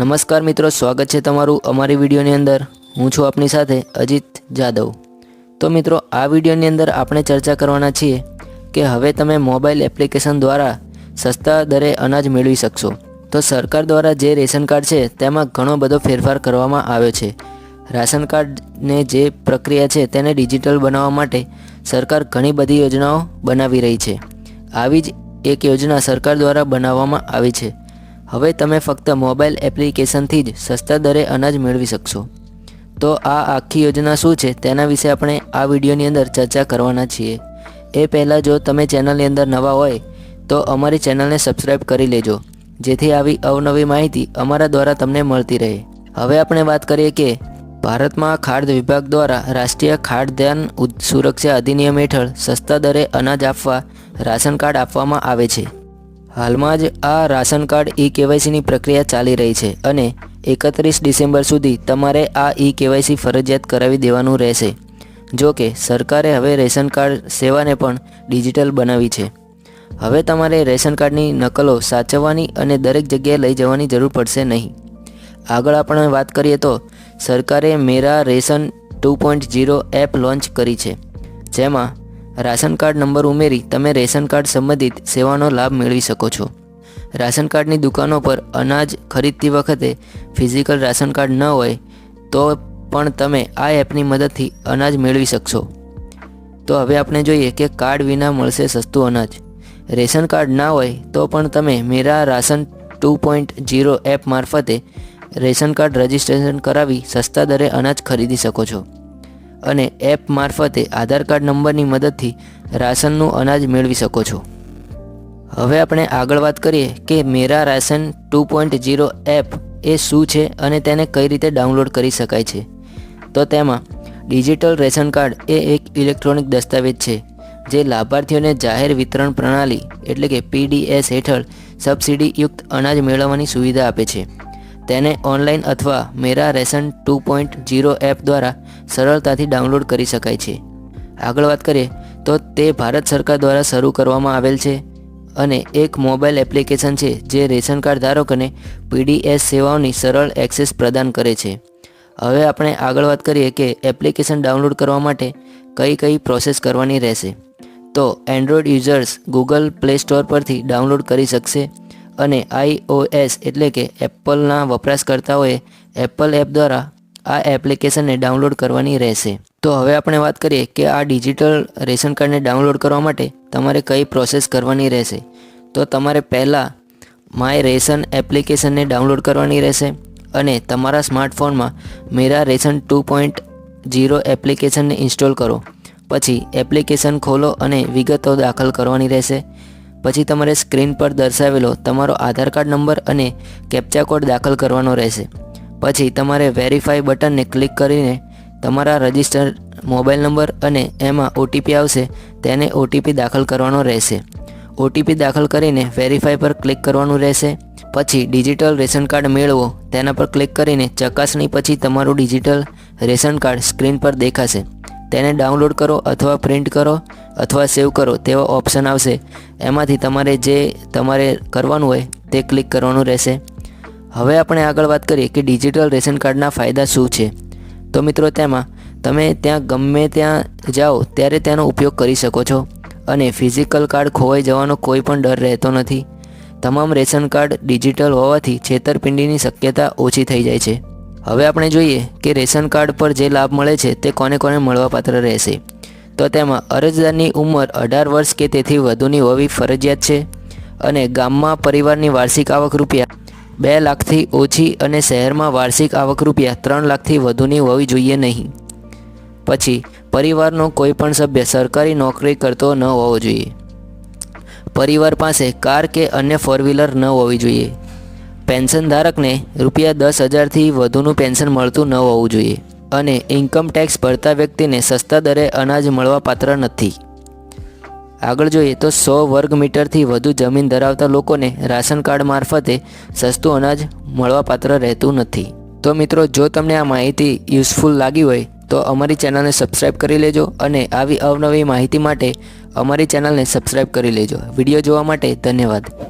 નમસ્કાર મિત્રો, સ્વાગત છે તમારું અમારી વિડીયોની અંદર. હું છું આપની સાથે અજીત જાદવ. તો મિત્રો, આ વિડીયોની અંદર આપણે ચર્ચા કરવાના છીએ કે હવે તમે મોબાઈલ એપ્લિકેશન દ્વારા સસ્તા દરે અનાજ મેળવી શકશો. તો સરકાર દ્વારા જે રેશન કાર્ડ છે, તેમાં ઘણો બધો ફેરફાર કરવામાં આવ્યો છે. રાશન કાર્ડને જે પ્રક્રિયા છે, તેને ડિજિટલ બનાવવા માટે સરકાર ઘણી બધી યોજનાઓ બનાવી રહી છે. આવી જ એક યોજના સરકાર દ્વારા બનાવવામાં આવી છે. હવે તમે ફક્ત મોબાઈલ એપ્લિકેશનથી જ સસ્તા દરે અનાજ મેળવી શકશો. તો આ આખી યોજના શું છે તેના વિશે આપણે આ વિડીયોની અંદર ચર્ચા કરવાના છીએ. એ પહેલાં જો તમે ચેનલની અંદર નવા હોય, તો અમારી ચેનલને સબસ્ક્રાઈબ કરી લેજો, જેથી આવી અવનવી માહિતી અમારા દ્વારા તમને મળતી રહે. હવે આપણે વાત કરીએ કે ભારતમાં ખાદ્ય વિભાગ દ્વારા રાષ્ટ્રીય ખાડ ધ્યાન સુરક્ષા અધિનિયમ હેઠળ સસ્તા દરે અનાજ આપવા, રાશન કાર્ડ આપવામાં આવે છે. હાલમાં જ આ રાશન કાર્ડ ઈ કેવાયસીની પ્રક્રિયા ચાલી રહી છે અને એકત્રીસ ડિસેમ્બર સુધી તમારે આ ઈ કેવાયસી ફરજિયાત કરાવી દેવાનું રહેશે. જો કે, સરકારે હવે રેશન કાર્ડ સેવાને પણ ડિજિટલ બનાવી છે. હવે તમારે રેશન કાર્ડની નકલો સાચવવાની અને દરેક જગ્યાએ લઈ જવાની જરૂર પડશે નહીં. આગળ આપણે વાત કરીએ તો, સરકારે Mera ration two point zero app launch કરી છે, જેમાં રાશન કાર્ડ નંબર ઉમેરી તમે રેશન કાર્ડ સંબંધિત સેવાનો લાભ મેળવી શકો છો. રાશન કાર્ડની દુકાનો પર અનાજ ખરીદતી વખતે ફિઝિકલ રાશન કાર્ડ ન હોય તો પણ તમે આ એપની મદદથી અનાજ મેળવી શકશો. તો હવે આપણે જોઈએ કે કાર્ડ વિના મળશે સસ્તું અનાજ. રેશન કાર્ડ ના હોય તો પણ તમે Mera ration two point zero app મારફતે રેશન કાર્ડ રજિસ્ટ્રેશન કરાવી સસ્તા દરે અનાજ ખરીદી શકો છો. અને એપ મારફતે આધાર કાર્ડ નંબરની મદદથી રાશનનું અનાજ મેળવી શકો છો. હવે આપણે આગળ વાત કરીએ કે Mera ration two point zero app એ શું છે અને તેને કઈ રીતે ડાઉનલોડ કરી શકાય છે. તો તેમાં ડિજિટલ રેશન કાર્ડ એ એક ઇલેક્ટ્રોનિક દસ્તાવેજ છે, જે લાભાર્થીઓને જાહેર વિતરણ પ્રણાલી એટલે કે પીડીએસ હેઠળ સબસિડીયુક્ત અનાજ મેળવવાની સુવિધા આપે છે. તેને ઓનલાઈન અથવા Mera ration two point zero app દ્વારા સરળતાથી ડાઉનલોડ કરી શકાય છે. આગળ વાત કરીએ, તો તે ભારત સરકાર દ્વારા શરૂ કરવામાં આવેલ છે અને એક મોબાઈલ એપ્લિકેશન છે જે રેશન કાર્ડ ધારકોને પીડીએસ સેવાઓની સરળ એક્સેસ પ્રદાન કરે છે. હવે આપણે આગળ વાત કરીએ કે એપ્લિકેશન ડાઉનલોડ કરવા માટે કઈ કઈ પ્રોસેસ કરવાની રહેશે. તો Android users Google Play Store પરથી ડાઉનલોડ કરી શકશે અને આઈઓએસ એટલે કે એપલના વપરાશકર્તાઓએ એપલ એપ દ્વારા આ એપ્લિકેશનને ડાઉનલોડ કરવાની રહેશે. તો હવે આપણે વાત કરીએ કે આ ડિજિટલ રેશન કાર્ડને ડાઉનલોડ કરવા માટે તમારે કઈ પ્રોસેસ કરવાની રહેશે. તો તમારે પહેલાં માય રેશન એપ્લિકેશનને ડાઉનલોડ કરવાની રહેશે અને તમારા સ્માર્ટફોનમાં Mera ration two point zero એપ્લિકેશનને ઇન્સ્ટોલ કરો. પછી એપ્લિકેશન ખોલો અને વિગતો દાખલ કરવાની રહેશે. પછી તમારે સ્ક્રીન પર દર્શાવેલો તમારો આધાર કાર્ડ નંબર અને કેપ્ચા કોડ દાખલ કરવાનો રહેશે. પછી તમારે વેરીફાઈ બટનને ક્લિક કરીને તમારા રજિસ્ટર મોબાઈલ નંબર અને એમાં ઓટીપી આવશે, તેને ઓટીપી દાખલ કરવાનો રહેશે. ઓટીપી દાખલ કરીને વેરીફાઈ પર ક્લિક કરવાનું રહેશે. પછી ડિજિટલ રેશન કાર્ડ મેળવો, તેના પર ક્લિક કરીને ચકાસણી પછી તમારું ડિજિટલ રેશન કાર્ડ સ્ક્રીન પર દેખાશે. તેને ડાઉનલોડ કરો અથવા પ્રિન્ટ કરો અથવા સેવ કરો તેવો ઓપ્શન આવશે. એમાંથી તમારે જે તમારે કરવાનું હોય તે ક્લિક કરવાનું રહેશે. હવે આપણે આગળ વાત કરીએ કે ડિજિટલ રેશન કાર્ડના ફાયદા શું છે. તો મિત્રો તેમાં, તમે ત્યાં ગમે ત્યાં જાઓ, ત્યારે તેનો ઉપયોગ કરી શકો છો. અને ફિઝિકલ કાર્ડ ખોવાઈ જવાનો કોઈ પણ ડર રહેતો નથી. તમામ રેશન કાર્ડ ડિજિટલ હોવાથી છેતરપિંડીની શક્યતા ઓછી થઈ જાય છે. હવે આપણે જોઈએ કે રેશન કાર્ડ પર જે લાભ મળે છે, તે કોને કોને મળવાપાત્ર રહેશે. તો તેમાં, અરજદારની ઉંમર અઢાર વર્ષ કે તેથી વધુની હોવી ફરજિયાત છે. અને ગામમાં પરિવારની વાર્ષિક આવક રૂપિયા બે લાખથી ઓછી અને શહેરમાં વાર્ષિક આવક રૂપિયા ત્રણ લાખથી વધુની હોવી જોઈએ નહીં. પછી, પરિવારનો કોઈ પણ સભ્ય સરકારી નોકરી કરતો ન હોવો જોઈએ. પરિવાર પાસે કાર કે અન્ય ફોર વ્હીલર ન હોવી જોઈએ. પેન્શન ધારકને રૂપિયા દસ હજારથી વધુનું પેન્શન મળતું ન હોવું જોઈએ. અને ઇન્કમ ટેક્સ ભરતા વ્યક્તિને સસ્તા દરે અનાજ મળવા પાત્ર નથી. આગળ જોઈએ તો સો વર્ગ મીટરથી વધુ જમીન ધરાવતા લોકોને રાશન કાર્ડ મારફતે સસ્તું અનાજ મળવાપાત્ર રહેતું નથી. તો મિત્રો, જો તમને આ માહિતી યુઝફુલ લાગી હોય, તો અમારી ચેનલને સબસ્ક્રાઈબ કરી લેજો અને આવી અવનવી માહિતી માટે અમારી ચેનલને સબસ્ક્રાઈબ કરી લેજો. વીડિયો જોવા માટે ધન્યવાદ.